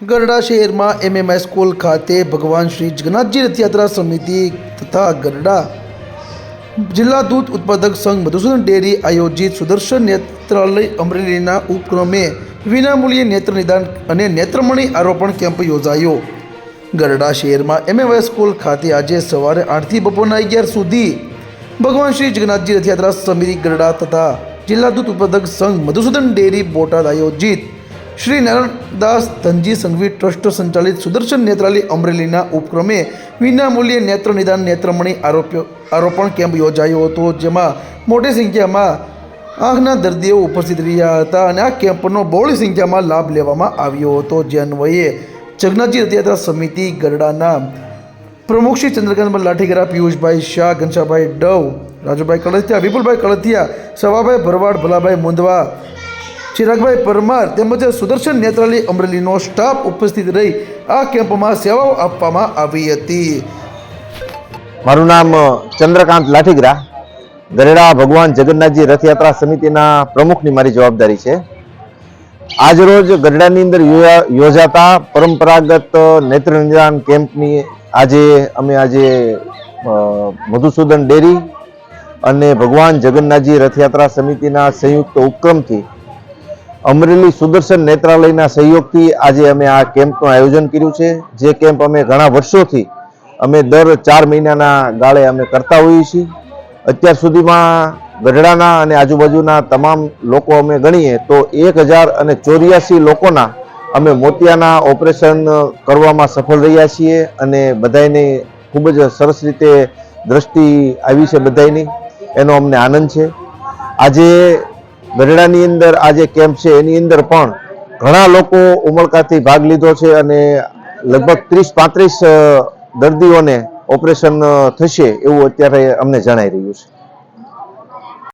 ગરડા શહેરમાં MMI school ખાતે ભગવાન શ્રી જગન્નાથજી રથયાત્રા સમિતિ તથા ગરડા જિલ્લા દૂધ ઉત્પાદક સંઘ મધુસૂદન ડેરી આયોજિત સુદર્શન નેત્રાલય અમરેલીના ઉપક્રમે વિનામૂલ્યે નેત્ર નિદાન અને નેત્રમણી આરોપણ કેમ્પ યોજાયો. ગરડા શહેરમાં એમએમઆઈ સ્કૂલ ખાતે આજે સવારે આઠથી બપોરના અગિયાર સુધી ભગવાન શ્રી જગન્નાથજી રથયાત્રા સમિતિ ગરડા તથા જિલ્લા દૂધ ઉત્પાદક સંઘ મધુસૂદન ડેરી બોટાદ આયોજિત શ્રી નારાયણદાસ ધનજી સંઘવી ટ્રસ્ટ સંચાલિત સુદર્શન નેત્રાલય અમરેલીના ઉપક્રમે વિનામૂલ્યે નેત્ર નિદાન નેત્રમણી આરોપ્યો આરોપણ કેમ્પ યોજાયો હતો, જેમાં મોટી સંખ્યામાં આંખના દર્દીઓ ઉપસ્થિત રહ્યા હતા અને આ કેમ્પનો બહોળી સંખ્યામાં લાભ લેવામાં આવ્યો હતો. જે અન્વયે જગન્નાથજી રથયાત્રા સમિતિ ગરડાના પ્રમુખ શ્રી ચંદ્રકાંતભાઈ લાઠીગરા, પિયુષભાઈ શાહ ઘનશાભાઈ ડવ, રાજુભાઈ કળથિયા, વિપુલભાઈ કળથિયા, સવાભાઈ ભરવાડ, ભલાભાઈ મુંદવા ચિરાગભાઈ પરમાર તેમજ સુદર્શન નેત્રાલય અમરેલીનો સ્ટાફ ઉપસ્થિત રહી આ કેમ્પમાં સેવાઓ આપવામાં આવી હતી. મારું નામ ચંદ્રકાંત લાઠીગરા. ગરેડા ભગવાન જગન્નાથજી રથયાત્રા સમિતિના પ્રમુખની મારી જવાબદારી છે. આજરોજ ગરડાની અંદર યોજાતા પરંપરાગત નેત્ર નિદાન કેમ્પની આજે, અમે આજે મધુસૂદન ડેરી અને ભગવાન જગન્નાથજી રથયાત્રા સમિતિના સંયુક્ત ઉપક્રમથી અમરેલી સુદર્શન નેત્રાલયના સહયોગથી આજે અમે આ કેમ્પનું આયોજન કર્યું છે. જે કેમ્પ અમે ઘણા વર્ષોથી અમે દર ચાર મહિનાના ગાળે અમે કરતા હોઈએ છીએ. અત્યાર સુધીમાં ગઢડાના અને આજુબાજુના તમામ લોકો અમે ગણીએ તો એક હજાર અને ચોર્યાસી લોકોના અમે મોતિયાના ઓપરેશન કરવામાં સફળ રહ્યા છીએ અને બધાયને ખૂબ જ સરસ રીતે દ્રષ્ટિ આવી છે બધાયની. એનો અમને આનંદ છે. આજે ગઢડાની અંદર આ જે કેમ્પ છે, એની અંદર પણ ઘણા લોકો ઉમળકાથી ભાગ લીધો છે અને લગભગ ત્રીસ પાંત્રીસ દર્દીઓને ઓપરેશન થશે એવું અત્યારે અમને જણાઈ રહ્યું છે.